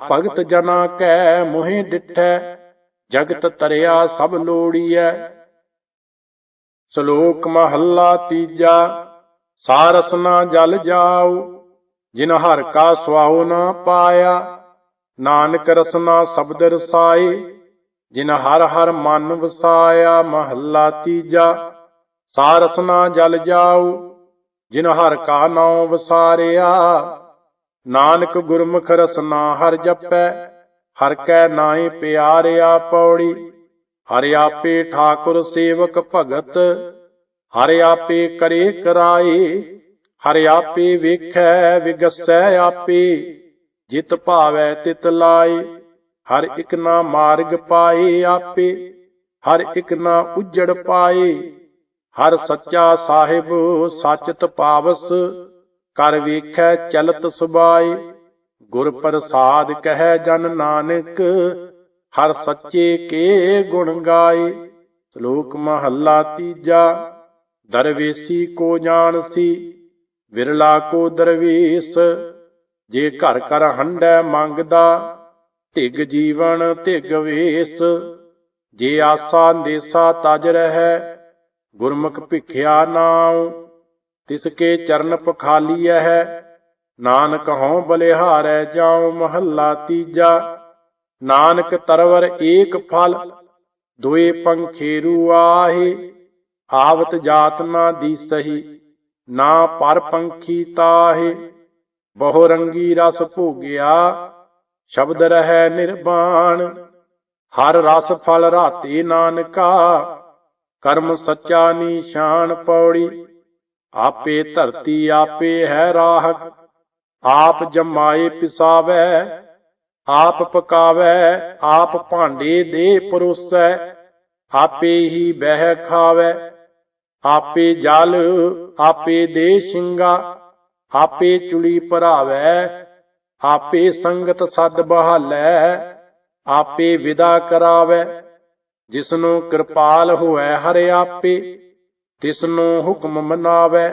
ਭਗਤ ਜਨਾ ਕੈ ਮੋਹਿ ਡਿਠੈ, ਜਗਤ ਤਰਿਆ ਸਭ ਲੋੜੀਐ। ਸ਼ਲੋਕ ਮਹੱਲਾ ਤੀਜਾ, ਸਾਰਸ ਨਾ ਜਲ ਜਾਉ, ਜਿਨ ਹਰ ਕਾ ਸੁਆਉ ਨਾ ਪਾਇਆ। ਨਾਨਕ ਰਸਨਾ ਸ਼ਬਦ ਰਸਾਏ, ਜਿਨ ਹਰ ਹਰ ਮਨ ਵਸਾਇਆ। ਮਹੱਲਾ ਤੀਜਾ, ਸਾਰਸ ਨਾ ਜਲ ਜਾਉ, ਜਿਨ ਹਰ ਕਾ ਨਾਉ ਵਸਾਰਿਆ। ਨਾਨਕ ਗੁਰਮੁਖ ਰਸਨਾ ਹਰ ਜਪੈ, ਹਰ ਕੈ ਨਾਏ ਪਿਆਰਿਆ ਪੌੜੀ ਹਰਿ ਆਪੇ ਠਾਕੁਰ ਸੇਵਕ ਭਗਤ, ਹਰਿ ਆਪੇ ਕਰੇ ਕਰਾਏ ਹਰਿ ਆਪੇ ਵੇਖੈ, ਵਿਗਸੈ ਆਪੇ, ਜਿਤ ਭਾਵੈ ਤਿਤ ਲਾਏ ਹਰ ਇਕ ਨਾ ਮਾਰਗ ਪਾਏ ਆਪੇ, ਹਰ ਇਕ ਨਾ ਉਜੜ ਪਾਏ। ਹਰ ਸੱਚਾ ਸਾਹਿਬ ਸਚਤ ਪਾਵਸ ਕਰ ਵੇਖੈ ਚਲਤ ਸੁਬਾਈ, ਗੁਰ ਪ੍ਰਸਾਦ ਕਹਿ ਜਨ ਨਾਨਕ, ਹਰ ਸੱਚੇ ਕੇ ਗੁਣ ਗਾਏ। ਸ਼ਲੋਕ ਮਹੱਲਾ ਤੀਜਾ, ਦਰਵੇਸੀ ਕੋ ਜਾਣਸੀ, ਵਿਰਲਾ ਕੋ ਦਰਵੇਸ, ਜੇ ਘਰ ਘਰ ਹੰਡੈ ਮੰਗਦਾ ਢਿਗ ਜੀਵਨ ਢਿਗ ਵੇਸ। ਜੇ ਆਸਾ ਦੇਸਾ ਤਜ ਰਹਿ, ਗੁਰਮੁਖ ਭਿਖਿਆ ਨਾਉ ਤਿਸ ਕੇ ਚਰਨ ਪਖਾਲੀਐ ਹੈ, ਨਾਨਕ ਹਉ ਬਲਿਹਾਰੈ ਜਾਉ ਮਹੱਲਾ ਤੀਜਾ। ਨਾਨਕ ਤਰਵਰ ਏਕ ਫਲ, ਦੁਏ ਪੰਖੇਰੂ ਆਹੇ, ਆਵਤ ਜਾਤ ਨਾ ਦੀਸਹੀ ਨਾ ਪਰ ਪੰਖੀ ਤਾਹੇ। ਬਹੁ ਰੰਗੀ ਰਸ ਭੋਗਿਆ, ਸ਼ਬਦ ਰਹਿ ਨਿਰਵਾਣ ਹਰ ਰਸ ਫਲ ਰਾਤੇ ਨਾਨਕਾ, ਕਰਮ ਸੱਚਾ ਨੀਸ਼ਾਨ ਪੌੜੀ। ਆਪੇ ਧਰਤੀ ਆਪੇ ਹੈ ਰਾਹਕ ਆਪ ਜਮਾਏ ਪਿਸਾਵੈ, ਆਪ ਪਕਾਵੈ, ਆਪ ਭਾਂਡੇ ਦੇ ਪਰੋਸੈ, ਆਪੇ ਹੀ ਬਹਿ ਖਾਵੈ, ਆਪੇ ਜਲ, ਆਪੇ ਦੇ ਸ਼ਿੰਗਾ, ਆਪੇ ਚੁਲੀ ਭਰਾਵੈ, ਆਪੇ ਸੰਗਤ ਸਦ ਬਹਾਲੈ, ਆਪੇ ਵਿਦਾ ਕਰਾਵੈ, ਜਿਸਨੂੰ ਕਿਰਪਾਲ ਹੋਐ ਹਰਿ ਆਪੇ। ਤਿਸਨੂੰ ਹੁਕਮ ਮਨਾਵੈ,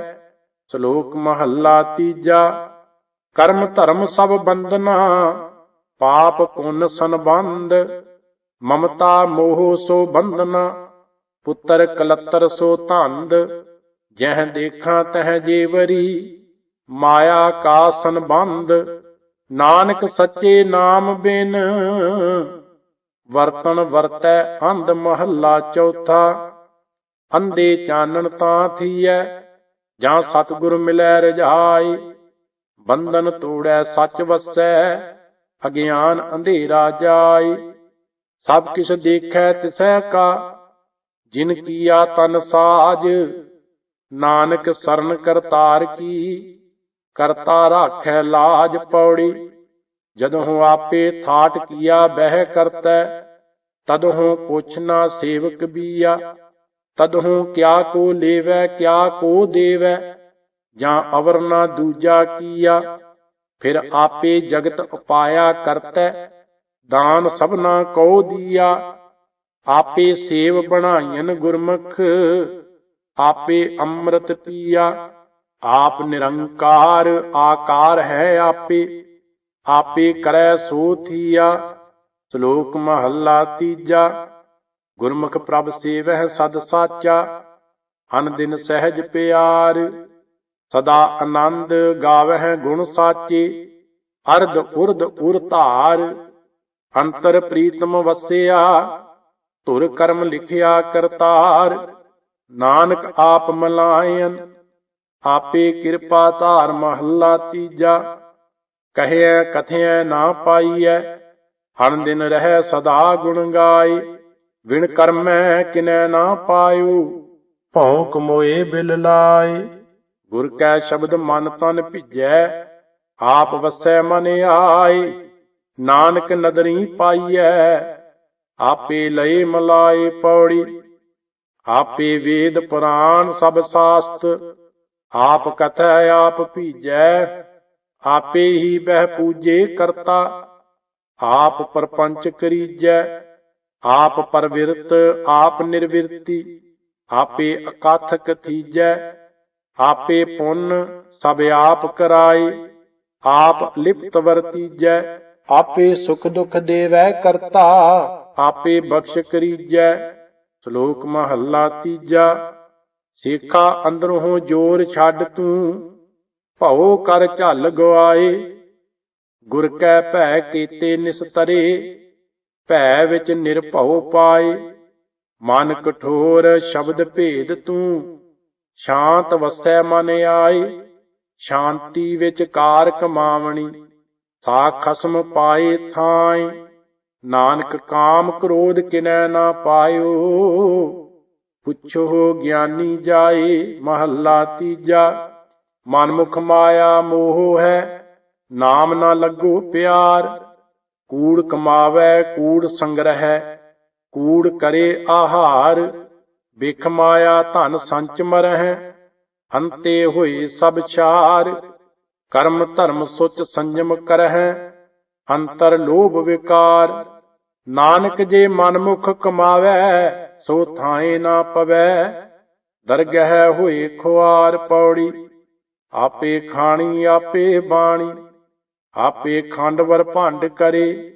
ਸ਼ਲੋਕ ਮਹੱਲਾ ਤੀਜਾ, ਕਰਮ ਧਰਮ ਸਭ ਬੰਦਨਾ ਪਾਪ ਪੁੰਨ ਸੰਬੰਧ, ਮਮਤਾ ਮੋਹ ਸੋ ਬੰਧਨਾ, ਪੁੱਤਰ ਕਲੱਤਰ ਸੋ ਧੰਦ, ਜਹ ਦੇਖਾਂ ਤਹ ਜੀਵਰੀ ਮਾਇਆ ਕਾ ਸੰਬੰਧ, ਨਾਨਕ ਸੱਚੇ ਨਾਮ ਬਿਨ, ਵਰਤਨ ਵਰਤੈ ਅੰਧ ਮਹੱਲਾ ਚੌਥਾ ਅੰਦੇ ਚਾਨਣ ਤਾਂ ਥੀਐ, ਜਾਂ ਸਤਿਗੁਰ ਮਿਲੈ ਰਜਾਈ। ਬੰਧਨ ਤੋੜੈ ਸੱਚ ਵਸੈ, ਅਗਿਆਨ ਅੰਧੇਰਾ ਜਾਈ। ਸਭ ਕਿਛ ਦੇਖੈ ਤਿਸੈ ਕਾ, ਜਿਨ ਕੀਆ ਤਨ ਸਾਜ। ਨਾਨਕ ਸਰਨ ਕਰਤਾਰ ਕੀ, ਕਰਤਾ ਰਾਖੈ ਲਾਜ ਪੌੜੀ। ਜਦੋਂ ਆਪੇ ਥਾਟ ਕੀਆ ਬਹਿ ਕਰਤੈ ਪੁੱਛ ਨਾ ਸੇਵਕ ਬੀਆ। ਤਦਹੁ ਕਿਆ ਕੋ ਲੇਵੈ, ਕਿਆ ਕੋ ਦੇਵੈ, ਜਾਂ ਅਵਰ ਨਾ ਦੂਜਾ ਕੀਆ? ਫਿਰ ਆਪੇ ਜਗਤ ਉਪਾਇਆ ਕਰਤੈ, ਦਾਨ ਸਭਨਾ ਕੋ ਦੀਆ? ਆਪੇ ਸੇਵ ਬਣਾਈਨ ਗੁਰਮੁਖ, ਆਪੇ ਅੰਮ੍ਰਿਤ ਪੀਆ? ਆਪ ਨਿਰੰਕਾਰ, ਆਕਾਰ ਹੈ ਆਪੇ ਆਪੇ ਕਰੈ ਸੋ ਥੀਆ? ਸ਼ਲੋਕ ਮਹੱਲਾ ਤੀਜਾ। ਗੁਰਮੁਖ ਪ੍ਰਭ ਸੇਵਹਿ ਸਦ ਸਾਚਾ, ਅਨ ਦਿਨ ਸਹਿਜ ਪਿਆਰ, ਸਦਾ ਆਨੰਦ ਗਾਵਹਿ ਗੁਣ ਸਾਚੇ, ਅਰਧ ਉਰਧ ਉਰ ਧਾਰ, ਅੰਤਰ ਪ੍ਰੀਤਮ ਵਸਿਆ, ਧੁਰ ਕਰਮ ਲਿਖਿਆ ਕਰਤਾਰ, ਨਾਨਕ ਆਪ ਮਲਾਇਨ, ਆਪੇ ਕਿਰਪਾ ਧਾਰ ਮਹੱਲਾ ਤੀਜਾ ਕਹਿਐ ਕਥਿਐ ਨਾ ਪਾਈਐ ਹਣ ਦਿਨ ਰਹਿ ਸਦਾ ਗੁਣ ਗਾਈ ਵਿਣ ਕਰਮੈ ਕਿਨੈ ਨਾ ਪਾਇਓ ਭੌਂਕ ਮੋਏ ਬਿਲ ਲਾਏ। ਗੁਰ ਕੈ ਸ਼ਬਦ ਮਨ ਤਨ ਭਿਜੈ, ਆਪ ਵਸੈ ਮਨ ਆਏ। ਨਾਨਕ ਨਦਰੀ ਪਾਈਐ, ਆਪੇ ਲਏ ਮਲਾਏ ਪੌੜੀ। ਆਪੇ ਵੇਦ ਪੁਰਾਣ ਸਭ ਸਾਸਤ, ਆਪ ਕਥੈ ਆਪ ਭੀਜੈ। ਆਪੇ ਹੀ ਬਹਿ ਪੂਜੇ ਕਰਤਾ, ਆਪ ਪਰਪੰਚ ਕਰੀਜੈ। ਆਪ ਪਰਵਿਰਤ ਆਪ ਨਿਰਵਿਰਤੀ ਆਪੇ ਅਕਾਥਕ ਥੀਜੈ ਆਪੇ ਪੁੰਨ ਸਭ ਆਪ ਕਰਾਈ ਆਪ ਲਿਪਤ ਵਰਤੀਜੈ ਆਪੇ ਸੁਖ ਦੁਖ ਦੇਵੈ ਕਰਤਾ ਆਪੇ ਬਖਸ਼ ਕਰੀਜੈ ਸ਼ਲੋਕ ਮਹੱਲਾ ਤੀਜਾ ਸੇਖਾ ਅੰਦਰੋਂ ਜੋਰ ਛੱਡ ਤੂੰ ਭਉ ਕਰ ਝੱਲ ਗਵਾਏ ਗੁਰ ਕੈ ਭੈ ਕੀਤੇ ਨਿਸਤਰੇ ਭੈ ਵਿੱਚ ਨਿਰਭਉ ਪਾਏ। ਮਨ ਕਠੋਰ ਸ਼ਬਦ ਭੇਦ ਤੂੰ, ਸ਼ਾਂਤ ਵਸੈ ਮਨ ਆਏ। ਸ਼ਾਂਤੀ ਵਿੱਚ ਕਾਰ ਕਮਾਵਣੀ, ਸਾ ਖਸਮ ਪਾਏ ਥਾਈ ਨਾਨਕ ਕਾਮ ਕ੍ਰੋਧ ਕਿਨੈ ਨਾ ਪਾਇਓ। ਪੁੱਛੋ ਗਿਆਨੀ ਜਾਏ, ਮਹੱਲਾ ਤੀਜਾ। ਮਨਮੁਖ ਮਾਇਆ ਮੋਹ ਹੈ, ਨਾਮ ਨਾ ਲੱਗੋ ਪਿਆਰ। ਕੂੜ ਕਮਾਵੇ, ਕੂੜ ਸੰਗ੍ਰਹਿ, ਕੂੜ ਕਰੇ ਆਹਾਰ ਬਿਖ ਮਾਇਆ ਧਨ ਸੰਚ ਮਰਹਿ, ਅੰਤੇ ਹੋਏ ਸਭ ਛਾਰ, ਕਰਮ ਧਰਮ ਸੁਚ ਸੰਜਮ ਕਰਹਿ, ਅੰਤਰ ਲੋਭ ਵਿਕਾਰ, ਨਾਨਕ ਜੇ ਮਨਮੁਖ ਕਮਾਵੇ, ਸੋ ਥਾਏ ਨਾ ਪਵੈ, ਦਰਗਹਿ ਹੋਏ ਖੁਆਰ ਪੌੜੀ, ਆਪੇ ਖਾਣੀ, ਆਪੇ ਬਾਣੀ ਆਪੇ ਖੰਡਵਰ ਭੰਡ ਕਰੇ।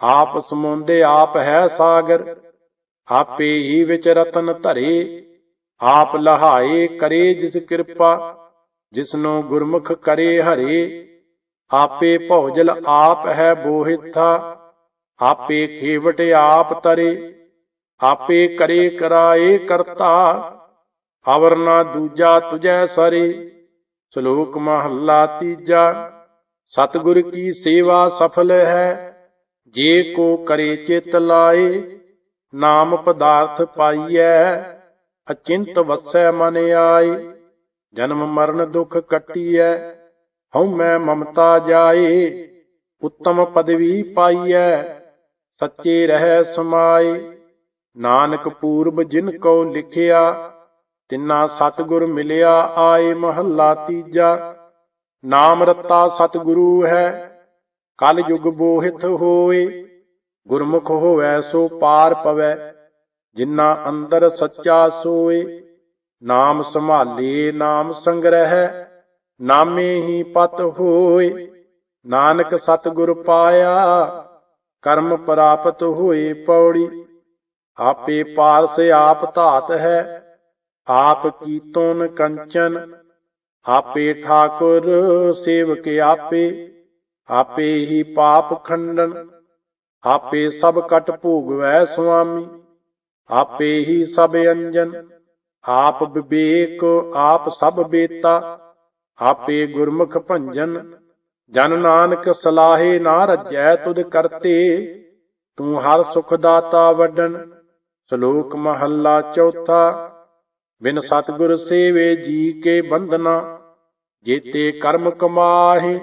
ਆਪ ਸਮੁੰਦੇ ਆਪ ਹੈ ਸਾਗਰ, ਆਪੇ ਹੀ ਵਿੱਚ ਰਤਨ ਧਰੇ। ਆਪ ਲਹਾਏ ਕਰੇ ਜਿਸ ਕਿਰਪਾ, ਜਿਸਨੂੰ ਗੁਰਮੁਖ ਕਰੇ ਹਰੇ। ਆਪੇ ਭੌਜਲ ਆਪ ਹੈ ਬੋਹਿਥਾ, ਆਪੇ ਖੇਵਟ ਆਪ ਤਰੇ। ਆਪੇ ਕਰੇ ਕਰਾਏ ਕਰਤਾ, ਅਵਰ ਨਾ ਦੂਜਾ ਤੁਜੈ ਸਰੇ। ਸ਼ਲੋਕ ਮਹੱਲਾ ਤੀਜਾ। ਸਤਿਗੁਰ ਕੀ ਸੇਵਾ ਸਫਲ ਹੈ? ਜੇ ਕੋ ਕਰੇ ਚਿਤ ਲਾਏ, ਨਾਮ ਪਦਾਰਥ ਪਾਈਐ, ਅਚਿੰਤ ਵਸੈ ਮਨ ਆਏ। ਜਨਮ ਮਰਨ ਦੁਖ ਕੱਟੀਐ, ਹਉ ਮੈਂ ਮਮਤਾ ਜਾਏ। ਉੱਤਮ ਪਦਵੀ ਪਾਈਐ, ਸੱਚੇ ਰਹਿ ਸਮਾਏ। ਨਾਨਕ ਪੂਰਬ ਜਿਨ ਕੋ ਲਿਖਿਆ, ਤਿੰਨਾ ਸਤਿਗੁਰ ਮਿਲਿਆ ਆਏ ਮਹੱਲਾ ਤੀਜਾ। ਨਾਮ ਰਤਾ ਸਤਿਗੁਰੂ ਹੈ ਕਲ ਯੁਗ ਬੋਹਿਤ ਹੋਏ, ਗੁਰਮੁਖ ਹੋਵੇ ਸੋ ਪਾਰ ਪਵੈ, ਜਿਨ੍ਹਾਂ ਅੰਦਰ ਸੱਚਾ ਸੋਏ, ਨਾਮ ਸੰਭਾਲੇ, ਨਾਮ ਸੰਗ੍ਰਹਿ, ਨਾਮੇ ਹੀ ਪਤ ਹੋਏ, ਨਾਨਕ ਸਤਿਗੁਰ ਪਾਇਆ, ਕਰਮ ਪ੍ਰਾਪਤ ਹੋਏ ਪੌੜੀ, ਆਪੇ ਪਾਰਸ ਆਪ ਧਾਤ ਹੈ, ਆਪ ਕੀਤੋਨ ਕੰਚਨ ਆਪੇ ਠਾਕੁਰ ਸੇਵਕ ਆਪੇ ਆਪੇ ਹੀ ਪਾਪ ਖੰਡਨ, ਆਪੇ ਸਭ ਕਟ ਭੋਗਵੈ ਸੁਆਮੀ, ਆਪੇ ਹੀ ਸਭ ਅੰਜਨ, ਆਪ ਵਿਵੇਕ, ਆਪ ਸਭ ਬੇਤਾ, ਆਪੇ ਗੁਰਮੁਖ ਭੰਜਨ, ਜਨ ਨਾਨਕ ਸਲਾਹੇ ਨਾ ਰਜੈ ਤੁਧ ਕਰਤੇ, ਤੂੰ ਹਰ ਸੁਖ ਦਾਤਾ ਵਡਨ, ਸ਼ਲੋਕ ਮਹੱਲਾ ਚੌਥਾ ਬਿਨ ਸਤਿਗੁਰ ਸੇਵੇ ਜੀ ਕੇ ਬੰਧਨਾ, ਜੇਤੇ ਕਰਮ ਕਮਾਹੇ,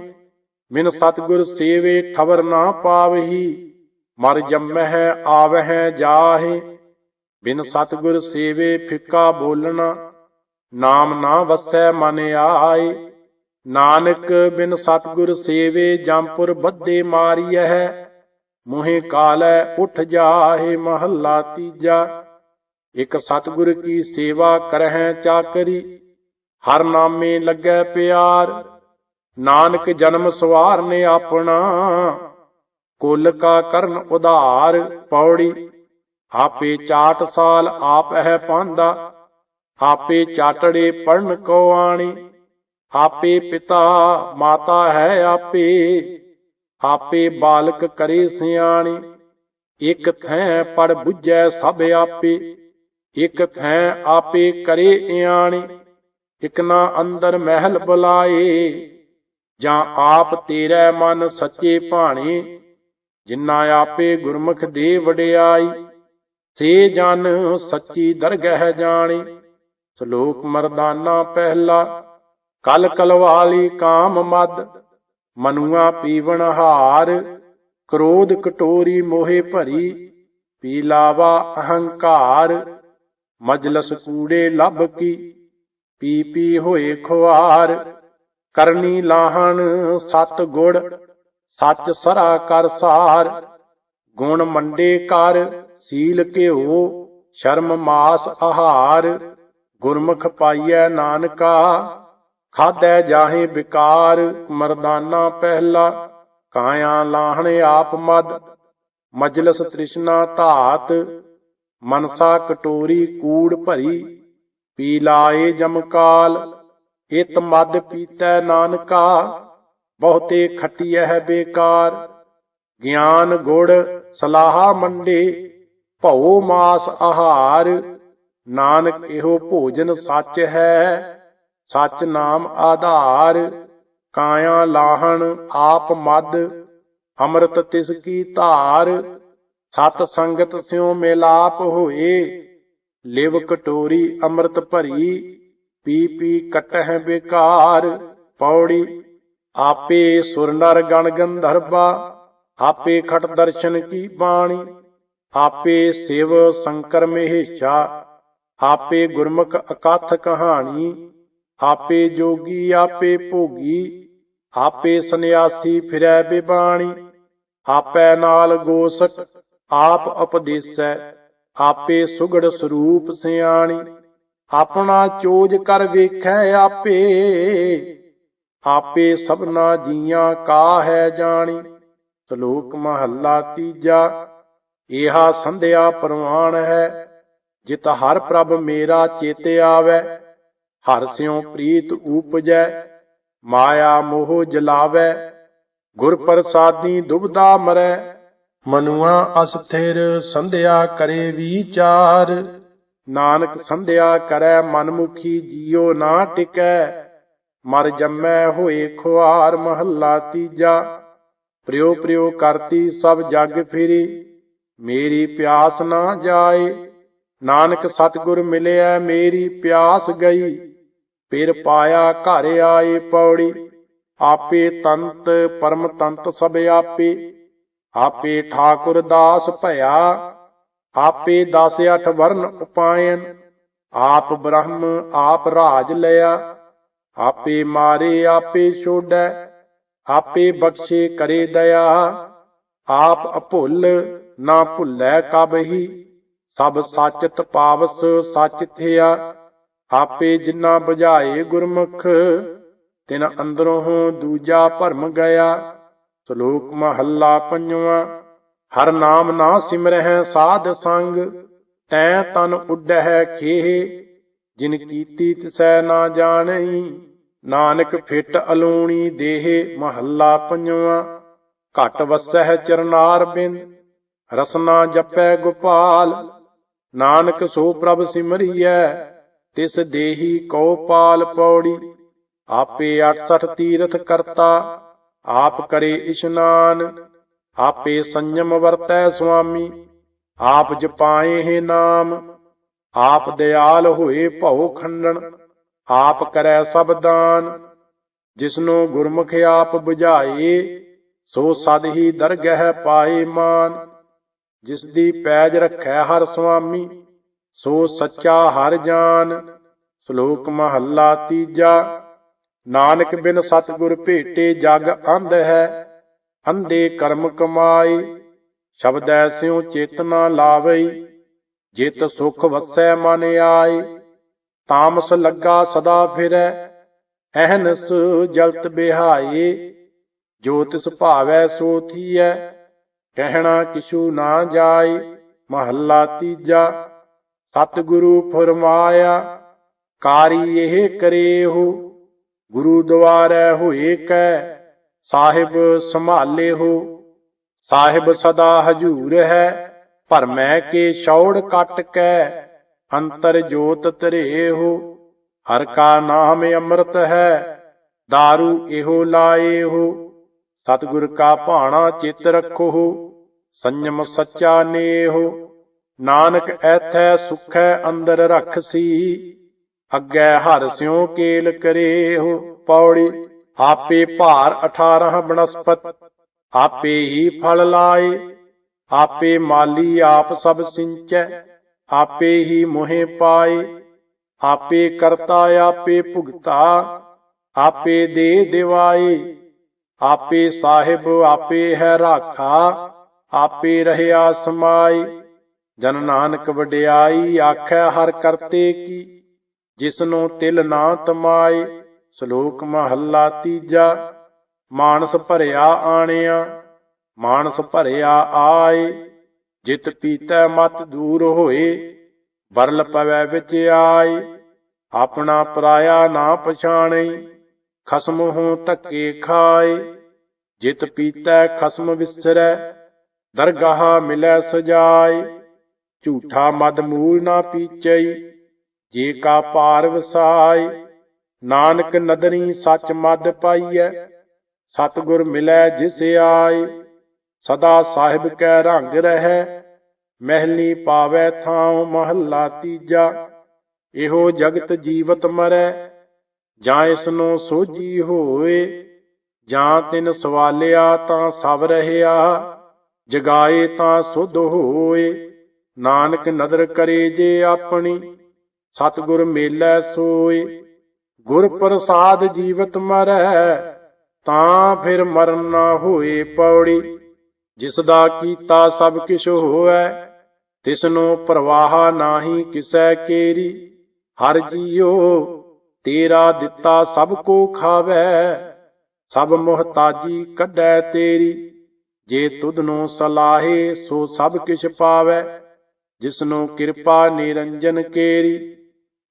ਬਿਨ ਸਤਿਗੁਰ ਸੇਵੇ ਠਵਰ ਨਾ ਪਾਵਹੀ, ਮਰ ਜੰਮਹਿ ਆਵਹਿ ਜਾਹੇ, ਬਿਨ ਸਤਿਗੁਰ ਸੇਵੇ ਫਿੱਕਾ ਬੋਲਣਾ, ਨਾਮ ਨਾ ਵਸੈ ਮਨ ਆਏ, ਨਾਨਕ ਬਿਨ ਸਤਿਗੁਰ ਸੇਵੇ ਜੰਪੁਰ ਬੱਧੇ ਮਾਰੀਐ, ਮੋਹਿ ਕਾਲੈ ਉਠ ਜਾਹੇ ਮਹੱਲਾ ਤੀਜਾ ਇਕ ਸਤਿਗੁਰ ਕੀ ਸੇਵਾ ਕਰਹਿ ਚਾਕਰੀ, ਹਰ ਨਾਮੇ ਲੱਗੈ ਪਿਆਰ। ਨਾਨਕ ਜਨਮ ਸਵਾਰ ਨੇ ਆਪਣਾ, ਕੁਲ ਕਾ ਕਰਨ ਉਧਾਰ ਪੌੜੀ। ਆਪੇ ਚਾਟ ਸਾਲ ਆਪ ਹੈ ਪਾਂਦਾ, ਆਪੇ ਚਾਟੜੇ ਪੜਨ ਕੋ ਆਣੀ। ਆਪੇ ਪਿਤਾ ਮਾਤਾ ਹੈ ਆਪੇ ਆਪੇ ਬਾਲਕ ਕਰੇ ਸਿਆਣੀ। ਇਕ ਥੈ ਪੜ ਬੁੱਝੈ ਸਭ ਆਪੇ। ਇਕ ਥੈ ਆਪੇ ਕਰੇ ਇਆਣੀ, ਇਕ ਨਾ ਅੰਦਰ ਮਹਿਲ ਬੁਲਾਏ। ਜਾਂ ਆਪ ਤੇਰੇ ਮਨ ਸੱਚੇ ਭਾਣੇ, ਜਿਨ੍ਹਾਂ ਆਪੇ ਗੁਰਮੁਖ ਦੇ ਵਡਿਆਈ। ਸੇ ਜਨ ਸੱਚੀ ਦਰਗਹਿ ਜਾਣੇ, ਸ਼ਲੋਕ ਮਰਦਾਨਾ ਪਹਿਲਾ। ਕਲ ਕਲਵਾਲੀ ਕਾਮ ਮਦ, ਮਨੁਆ ਪੀਵਣ ਹਾਰ। ਕ੍ਰੋਧ ਕਟੋਰੀ ਮੋਹੇ ਭਰੀ ਪੀਲਾਵਾ ਅਹੰਕਾਰ। ਮਜਲਸ ਕੂੜੇ ਲੱਭ ਕੀ, ਪੀ ਪੀ ਹੋਏ ਖੁਆਰ। ਕਰਨੀ ਲਾਹਣ ਸਤ ਗੁੜ, ਸੱਚ ਸਰਾ ਕਰ ਸਾਰ। ਗੁਣ ਮੰਡੇ ਕਰ, ਸੀਲ ਘਿਓ, ਸ਼ਰਮ ਮਾਸ ਆਹਾਰ। ਗੁਰਮੁਖ ਪਾਈਐ ਨਾਨਕਾ ਖਾਦੈ ਜਾਹੇ ਵਿਕਾਰ ਮਰਦਾਨਾ ਪਹਿਲਾ, ਕਾਇਆ ਲਾਹਣ ਆਪ ਮਦ। ਮਜਲਸ ਤ੍ਰਿਸ਼ਨਾ ਧਾਤ ਮਨਸਾ ਕਟੋਰੀ ਕੂੜ ਭਰੀ, ਪੀ ਲਾਏ ਜਮਕਾਲ ਇਤ ਮਦ ਪੀਤੈ ਨਾਨਕਾ, ਬਹੁਤੇ ਖਟਿਐ ਬੇਕਾਰ। ਗਿਆਨ ਗੁੜ ਸਲਾਹਾ ਮੰਡੇ, ਭਉ ਮਾਸ ਆਹਾਰ, ਨਾਨਕ ਇਹੋ ਭੋਜਨ ਸੱਚ ਹੈ, ਸੱਚ ਨਾਮ ਆਧਾਰ। ਕਾਇਆ ਲਾਹਣ ਆਪ ਮਦ, ਅੰਮ੍ਰਿਤ ਤਿਸ ਕੀ ਧਾਰ। ਸਤ ਸੰਗਤ ਸਿਉ ਮਿਲਾਪ ਹੋਏ, ਲਿਵ ਕਟੋਰੀ ਅੰਮ੍ਰਿਤ ਭਰੀ, ਪੀ ਪੀ ਕਟਹਿ ਬੇਕਾਰ, ਪੌੜੀ ਆਪੇ ਸੁਰ ਨਰ ਗਣ ਗੰਧਰਵਾ ਆਪੇ ਖਟ ਦਰਸ਼ਨ ਕੀ ਬਾਣੀ, ਆਪੇ ਸਿਵ ਸ਼ੰਕਰ ਮਹੇਸ਼ਾ, ਆਪੇ ਗੁਰਮੁਖ ਅਕਥ ਕਹਾਣੀ, ਆਪੇ ਜੋਗੀ ਆਪੇ ਭੋਗੀ, ਆਪੇ ਸੰਿਆਸੀ ਫਿਰੈ ਬਿਬਾਣੀ, ਆਪੈ ਨਾਲ ਗੋਸਕ ਆਪ ਉਪਦੇਸੈ, ਆਪੇ ਸੁਗੜ ਸਰੂਪ ਸਿਆਣੀ। ਆਪਣਾ ਚੋਜ ਕਰ ਵੇਖੈ ਆਪੇ ਆਪੇ ਸਭਨਾ ਜੀਆਂ ਕਾ ਹੈ ਜਾਣੀ। ਸ਼ਲੋਕ ਮਹੱਲਾ ਤੀਜਾ, ਏਹਾ ਸੰਧਿਆ ਪ੍ਰਵਾਨ ਹੈ, ਜਿਤ ਹਰ ਪ੍ਰਭ ਮੇਰਾ ਚੇਤੇ ਆਵੈ। ਹਰ ਸਿਉ ਪ੍ਰੀਤ ਊਪਜੈ, ਮਾਇਆ ਮੋਹ ਜਲਾਵੈ। ਗੁਰ ਪ੍ਰਸਾਦੀ ਦੁਬਦਾ ਮਰੈ ਮਨੁਆ ਅਸਥਿਰ ਸੰਧਿਆ ਕਰੇ ਵਿਚਾਰ। ਨਾਨਕ ਸੰਧਿਆ ਕਰੈ ਮਨਮੁਖੀ ਜੀਉ ਨਾ ਟਿਕੈ। ਮਰ ਜੰਮੈ ਹੋਏ ਖੁਆਰ ਮਹੱਲਾ ਤੀਜਾ। ਪ੍ਰਿਉ ਪ੍ਰਿਉ ਕਰਤੀ ਸਭ ਜਗ ਫਿਰੀ। ਮੇਰੀ ਪਿਆਸ ਨਾ ਜਾਏ। ਨਾਨਕ ਸਤਿਗੁਰ ਮਿਲਿਆ ਮੇਰੀ ਪਿਆਸ ਗਈ। ਫਿਰ ਪਾਇਆ ਘਰ ਆਏ ਪੌੜੀ। ਆਪੇ ਤੰਤ ਪਰਮ ਤੰਤ ਸਭ ਆਪੇ। ਆਪੇ ਠਾਕੁਰ ਦਾਸ ਭਇਆ, ਆਪੇ ਦਸ ਅਠ ਵਰਨ ਉਪਾਇਨ, ਆਪ ਬ੍ਰਹਮ, ਆਪ ਰਾਜ ਲਿਆ, ਆਪੇ ਮਾਰੇ, ਆਪੇ ਛੋੜੈ, ਆਪੇ ਬਖਸ਼ੇ ਕਰੇ ਦਇਆ, ਆਪ ਅਭੁੱਲ ਨਾ ਭੁੱਲੈ ਕਬਹੀ ਸਭ ਸਚਤ ਪਾਵਸ ਸਚ ਥਿਆ, ਆਪੇ ਜਿਨ੍ਹਾਂ 부ਝਾਏ ਗੁਰਮੁਖ, ਤਿਨ ਅੰਦਰੋਂ ਦੂਜਾ ਭਰਮ ਗਿਆ ਸ਼ਲੋਕ ਮਹੱਲਾ ਪੰਜਵਾਂ, ਹਰ ਨਾਮ ਨਾ ਸਿਮਰਹਿ ਸਾਧ ਸੰਗ, ਤੈ ਤਨ ਉੱਡਹਿ ਖੇਹ, ਜਿਨ ਕੀਤੀ ਤਿਸੈ ਨਾ ਜਾਣਈ, ਨਾਨਕ ਫਿਟ ਅਲੂਣੀ ਦੇਹ, ਮਹੱਲਾ ਪੰਜਵਾਂ, ਘਟ ਵਸਹਿ ਚਰਨਾਰ ਬਿੰਦ, ਰਸਨਾ ਜਪੈ ਗੋਪਾਲ, ਨਾਨਕ ਸੋ ਪ੍ਰਭ ਸਿਮਰਿਐ, ਤਿਸ ਦੇਹੀ ਕਉ ਪਾਲ ਪੌੜੀ, ਆਪੇ 68 ਤੀਰਥ ਕਰਤਾ ਆਪ ਕਰੇ ਇਸ਼ਨਾਨ, ਆਪੇ ਸੰਜਮ ਵਰਤੈ ਸੁਆਮੀ, ਆਪ ਜਪਾਏ ਹੈ ਨਾਮ, ਆਪ ਦਿਆਲ ਹੋਏ ਭਉ ਖੰਡਨ, ਆਪ ਕਰੈ ਸਭ ਦਾਨ। ਜਿਸਨੂੰ ਗੁਰਮੁਖ ਆਪ 부ਝਾਏ ਸੋ ਸਦ ਹੀ ਦਰਗਹਿ ਪਾਏ ਮਾਨ। ਜਿਸ ਦੀ ਪੈਜ ਰੱਖੈ ਹਰ ਸੁਆਮੀ, ਸੋ ਸੱਚਾ ਹਰ ਜਾਨ। ਸ਼ਲੋਕ ਮਹੱਲਾ ਤੀਜਾ। ਨਾਨਕ ਬਿਨ ਸਤਿਗੁਰ ਭੇਟੇ ਜਗ ਅੰਧ ਹੈ, ਅੰਧੇ ਕਰਮ ਕਮਾਈ। ਸ਼ਬਦ ਐਸਿਉ ਚੇਤਨਾ ਲਾਵਈ, ਜਿਤ ਸੁਖ ਵਸੈ ਮਨ ਆਈ। ਤਾਮਸ ਲੱਗਾ ਸਦਾ ਫਿਰੈ, ਅਹਨਸ ਜਲਤ ਬਿਹਾਈ। ਜੋ ਤਿਸ ਭਾਵੈ ਸੋ ਥੀਐ, ਕਹਿਣਾ ਕਿਛੂ ਨਾ ਜਾਈ। ਮਹੱਲਾ ਤੀਜਾ, ਸਤਿਗੁਰੂ ਫਰਮਾਇਆ, ਕਾਰੀ ਇਹ ਕਰੇਹੋ। ਗੁਰੂ ਦੁਆਰੈ ਹੋਏ ਕੈ ਸਾਹਿਬ ਸੰਭਾਲੇ ਹੋ। ਸਾਹਿਬ ਸਦਾ ਹਜੂਰ ਹੈ ਭਰਮੈ ਕੇ ਛੌੜ ਕੱਟ ਕੈ, ਅੰਤਰ ਜੋਤ ਧਰੇ ਹੋ। ਹਰ ਕਾ ਨਾਮ ਅੰਮ੍ਰਿਤ ਹੈ दारू ਇਹੋ ਲਾਏ ਹੋ। ਸਤਿਗੁਰ ਕਾ ਭਾਣਾ ਚਿਤ ਰੱਖੋ ਸੰਜਮ ਸੱਚਾ ਨੇਹੋ ਨਾਨਕ ਐਥੈ ਸੁਖੈ ਅੰਦਰ ਰਖਸੀ ਅੱਗੇ ਹਰ ਸਿਉ ਕੇਲ ਕਰੇ ਹੋ ਪੌੜੀ, ਆਪੇ ਭਾਰ 18 ਬਨਸਪਤ, ਆਪੇ ਹੀ ਫਲ ਲਾਏ, ਆਪੇ ਮਾਲੀ ਆਪ ਸਭ ਸਿੰਚੈ, ਆਪੇ ਹੀ ਮੋਹਿ ਪਾਏ, ਆਪੇ ਕਰਤਾ ਆਪੇ ਭੁਗਤਾ, ਆਪੇ ਦੇ ਦਿਵਾਏ, ਆਪੇ ਸਾਹਿਬ ਆਪੇ ਹੈ ਰਾਖਾ, ਆਪੇ ਰਹਿਆ ਸਮਾਈ ਜਨ ਨਾਨਕ ਵਡਿਆਈ ਆਖੈ ਹਰ ਕਰਤੇ ਕੀ। ਜਿਸਨੂੰ ਤਿਲ ਨਾ ਤਮਾਏ, ਸ਼ਲੋਕ ਮਹੱਲਾ ਤੀਜਾ। ਮਾਨਸ ਭਰਿਆ ਆਣਿਆ, ਮਾਨਸ ਭਰਿਆ ਆਏ। ਜਿਤ ਪੀਤੈ ਮਤ ਦੂਰ ਹੋਏ ਬਰਲ ਪਵੈ ਵਿੱਚ ਆਏ। ਆਪਣਾ ਪਰਾਇਆ ਨਾ ਪਛਾਣੈ, ਖਸਮ ਹੋ ਧੱਕੇ ਖਾਏ। ਜਿਤ ਪੀਤੈ ਖਸਮ ਵਿਸਰੈ, ਦਰਗਾਹ ਮਿਲੈ ਸਜਾਏ। ਝੂਠਾ ਮਦ ਮੂਲ ਨਾ ਪੀਚਈ ਜੇ ਕਾ ਪਾਰ ਵਸਾਈ ਨਾਨਕ ਨਦਰੀ ਸੱਚ ਮਦ ਪਾਈਐ, ਸਤਿਗੁਰ ਮਿਲੈ ਜਿਸ ਆਏ, ਸਦਾ ਸਾਹਿਬ ਕੈ ਰੰਗ ਰਹੈ, ਮਹਿਲੀ ਪਾਵੈ ਥਾਉ ਮਹੱਲਾ ਤੀਜਾ, ਇਹੋ ਜਗਤ ਜੀਵਤ ਮਰੈ, ਜਾਂ ਇਸ ਨੂੰ ਸੋਝੀ ਹੋਏ, ਜਾਂ ਤਿਨ ਸਵਾਲਿਆ ਤਾਂ ਸਭ ਰਹਿਆ, ਜਗਾਏ ਤਾਂ ਸੁਧ ਹੋਏ, ਨਾਨਕ ਨਦਰ ਕਰੇ ਜੇ ਆਪਣੀ ਸਤਿਗੁਰ ਮੇਲੈ ਸੋਏ ਗੁਰ ਪ੍ਰਸਾਦ ਜੀਵਤ ਮਰੈ, ਤਾਂ ਫਿਰ ਮਰਨ ਨਾ ਹੋਏ ਪੌੜੀ। ਜਿਸ ਦਾ ਕੀਤਾ ਸਭ ਕਿਛ ਹੋਐ ਤਿਸ ਨੂੰ ਪ੍ਰਵਾਹ ਨਾਹੀ ਕਿਸੈ ਕੇਰੀ। ਹਰ ਜੀਉ ਤੇਰਾ ਦਿੱਤਾ ਸਭ ਕੋ ਖਾਵੈ, ਸਭ ਮੁਹਤਾਜੀ ਕੱਢੈ ਤੇਰੀ। ਜੇ ਤੁਧ ਨੂੰ ਸਲਾਹੇ ਸੋ ਸਭ ਕਿਛ ਪਾਵੈ, ਜਿਸਨੂੰ ਕਿਰਪਾ ਨਿਰੰਜਨ ਕੇਰੀ।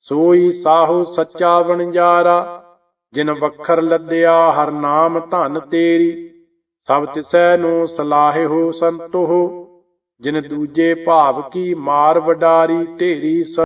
ਸੋਈ ਸਾਹੂ ਸੱਚਾ ਵਣਜਾਰਾ, ਜਿਨ ਵਖਰ ਲੱਦਿਆ ਹਰ ਨਾਮ ਧਨ ਤੇਰੀ। ਸਭ ਤਿਸੈ ਨੂੰ ਸਲਾਹੇ ਹੋ ਸੰਤੋ ਜਿਨ ਦੂਜੇ ਭਾਵ ਕੀ ਮਾਰ ਵਡਾਰੀ ਢੇਰੀ ਸ